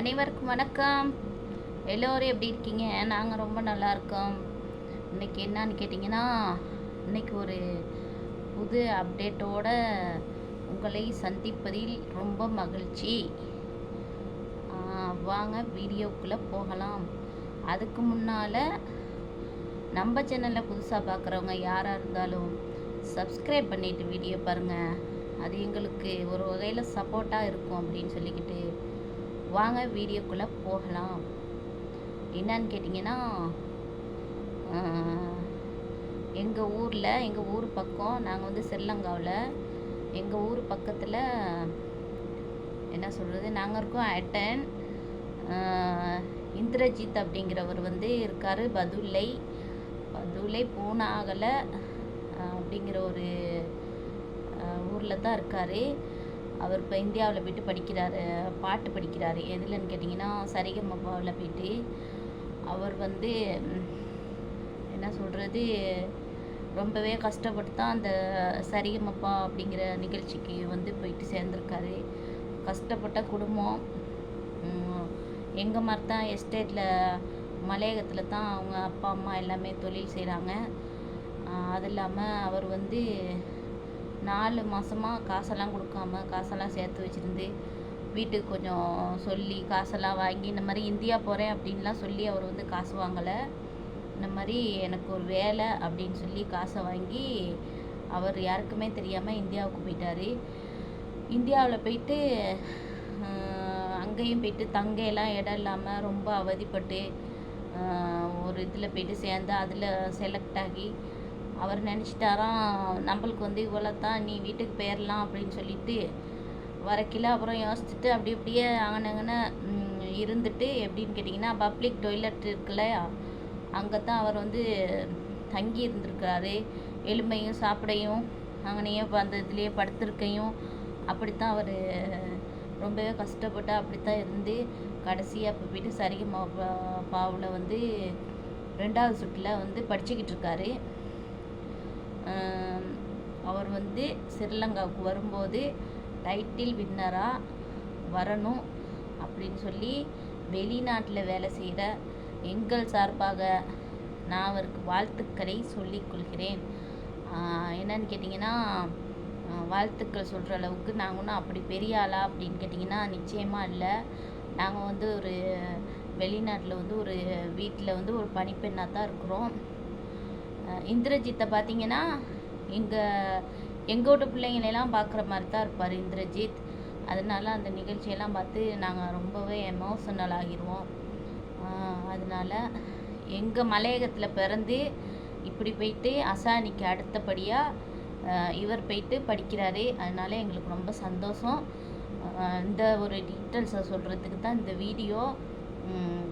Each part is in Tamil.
அனைவருக்கும் வணக்கம். எல்லோரும் எப்படி இருக்கீங்க? நாங்கள் ரொம்ப நல்லா இருக்கோம். இன்னைக்கு என்னன்னு கேட்டிங்கன்னா இன்னைக்கு ஒரு புது அப்டேட்டோட உங்களை சந்திப்பதில் ரொம்ப மகிழ்ச்சி. வாங்க வீடியோக்குள்ளே போகலாம். அதுக்கு முன்னால் நம்ம சேனலில் புதுசாக பார்க்குறவங்க யாராக இருந்தாலும் சப்ஸ்கிரைப் பண்ணிவிட்டு வீடியோ பாருங்கள் அது எங்களுக்கு ஒரு வகையில் சப்போர்ட்டாக இருக்கும் அப்படின்னு சொல்லிக்கிட்டு வாங்க வீடியோக்குள்ளே போகலாம். என்னன்னு கேட்டிங்கன்னா எங்கள் ஊரில் எங்கள் ஊர் பக்கம் நாங்கள் வந்து செல்லங்காவில் எங்கள் ஊர் பக்கத்தில் என்ன சொல்கிறது நாங்கள் இருக்கோம் அட்டன். இந்திரஜித் அப்படிங்கிறவர் வந்து இருக்கார் பதுலை பதுலை பூனாகலை அப்படிங்கிற ஒரு ஊரில் தான் இருக்கார். அவர் இப்போ இந்தியாவில் போயிட்டு படிக்கிறாரு பாட்டு படிக்கிறாரு. எதுலன்னு கேட்டிங்கன்னா சரிகமபாவில் போயிட்டு அவர் வந்து என்ன சொல்கிறது ரொம்பவே கஷ்டப்பட்டு தான் அந்த சரிகமப்பா அப்படிங்கிற நிகழ்ச்சிக்கு வந்து போயிட்டு சேர்ந்துருக்காரு. கஷ்டப்பட்ட குடும்பம். எங்கள் மாதிரி தான் எஸ்டேட்டில் மலையகத்தில் தான் அவங்க அப்பா அம்மா எல்லாமே தொழில் செய்கிறாங்க அது இல்லாமல் அவர் வந்து நாலு மாதமாக காசெல்லாம் கொடுக்காம காசெல்லாம் சேர்த்து வச்சுருந்து வீட்டுக்கு கொஞ்சம் சொல்லி காசெல்லாம் வாங்கி இந்த மாதிரி இந்தியா போகிறேன் அப்படின்லாம் சொல்லி அவர் வந்து காசு வாங்கலை. இந்த மாதிரி எனக்கு ஒரு வேலை அப்படின்னு சொல்லி காசை வாங்கி அவர் யாருக்குமே தெரியாமல் இந்தியாவுக்கு போயிட்டார். இந்தியாவில் போயிட்டு அங்கேயும் போயிட்டு தங்கையெல்லாம் இடம் இல்லாமல் ரொம்ப அவதிப்பட்டு ஒரு இதில் போயிட்டு சேர்ந்து அதில் செலக்ட் ஆகி அவர் நினச்சிட்டாராம் நம்மளுக்கு வந்து இவ்வளோ தான் நீ வீட்டுக்கு போயிடலாம் அப்படின்னு சொல்லிட்டு வரக்கில. அப்புறம் யோசிச்சுட்டு அப்படி அப்படியே அங்கனங்கன இருந்துட்டு எப்படின்னு கேட்டிங்கன்னா பப்ளிக் டொய்லெட் இருக்குல்ல அங்கே தான் அவர் வந்து தங்கி இருந்திருக்காரு. எலும்பையும் சாப்பிடையும் அங்கனையே அந்த இதுலேயே படுத்திருக்கையும். அப்படித்தான் அவர் ரொம்பவே கஷ்டப்பட்டு அப்படித்தான் இருந்து கடைசியாக இப்போ போயிட்டு சரிகமா பாவில் வந்து ரெண்டாவது சுற்றில் வந்து படிச்சுக்கிட்டு இருக்காரு. வந்து ஸ்ரீலங்காவுக்கு வரும்போது டைட்டில் வின்னராக வரணும் அப்படின்னு சொல்லி வெளிநாட்டில் வேலை செய்கிற எங்கள் சார்பாக நான் அவருக்கு வாழ்த்துக்களை சொல்லிக்கொள்கிறேன் என்னன்னு கேட்டிங்கன்னா வாழ்த்துக்கள் சொல்கிற அளவுக்கு நாங்கள் ஒன்றும் அப்படி பெரிய ஆளா அப்படின்னு கேட்டிங்கன்னா நிச்சயமாக இல்லை. நாங்கள் வந்து ஒரு வெளிநாட்டில் வந்து ஒரு வீட்டில் வந்து ஒரு பணிப்பெண்ணாக தான் இருக்கிறோம். இந்திரஜித்தை பார்த்தீங்கன்னா எங்கள் எங்கள் பிள்ளைங்களெல்லாம் பார்க்குற மாதிரி தான் இருப்பார் இந்திரஜித். அதனால அந்த நிகழ்ச்சியெல்லாம் பார்த்து நாங்கள் ரொம்பவே எமோஷனல் ஆகிடுவோம் அதனால எங்கள் மலையகத்தில் பிறந்து இப்படி போயிட்டு அசானிக்கு அடுத்தபடியாக இவர் போயிட்டு படிக்கிறாரு. அதனால எங்களுக்கு ரொம்ப சந்தோஷம். இந்த ஒரு டீட்டெயில்ஸை சொல்கிறதுக்கு தான் இந்த வீடியோ.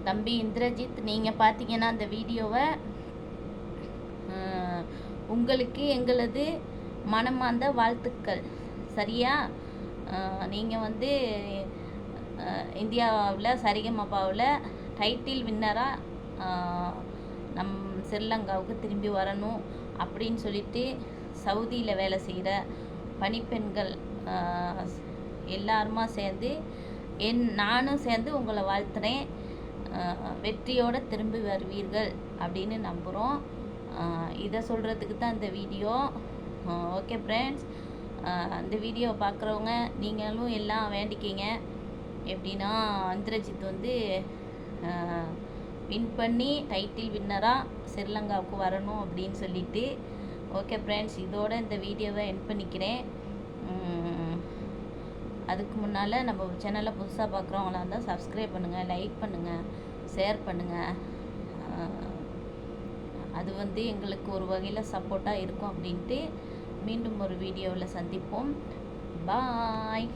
தம்பி இந்திரஜித் நீங்கள் பார்த்தீங்கன்னா அந்த வீடியோவை உங்களுக்கு எங்களது மனமார்ந்த வாழ்த்துக்கள். சரியா? நீங்கள் வந்து இந்தியாவில் சரிகமபாவில் டைட்டில் வின்னராக நம் ஸ்ரீலங்காவுக்கு திரும்பி வரணும் அப்படின்னு சொல்லிட்டு சவுதியில் வேலை செய்கிற பணிப்பெண்கள் எல்லாருமா சேர்ந்து என் நானும் சேர்ந்து உங்களை வாழ்த்துறேன். வெற்றியோடு திரும்பி வருவீர்கள் அப்படின்னு நம்புகிறோம் இதை சொல்கிறதுக்கு தான் இந்த வீடியோ. ஓகே ஃப்ரெண்ட்ஸ் அந்த வீடியோ பார்க்குறவங்க நீங்களும் எல்லாம் வேண்டிக்கிங்க. எப்படின்னா இந்திரஜித் வந்து வின் பண்ணி டைட்டில் வின்னராக ஸ்ரீலங்காவுக்கு வரணும் அப்படின்னு சொல்லிட்டு ஓகே ஃப்ரெண்ட்ஸ் இதோட இந்த வீடியோவை என் பண்ணிக்கிறேன். அதுக்கு முன்னால் நம்ம சேனலை புதுசாக பார்க்குறவங்களா இருந்தால் சப்ஸ்கிரைப் பண்ணுங்கள் லைக் பண்ணுங்கள் ஷேர் பண்ணுங்கள் அது வந்து எங்களுக்கு ஒரு வகையில் சப்போர்ட்டாக இருக்கும் அப்படின்ட்டு மீண்டும் ஒரு வீடியோவில் சந்திப்போம். பாய்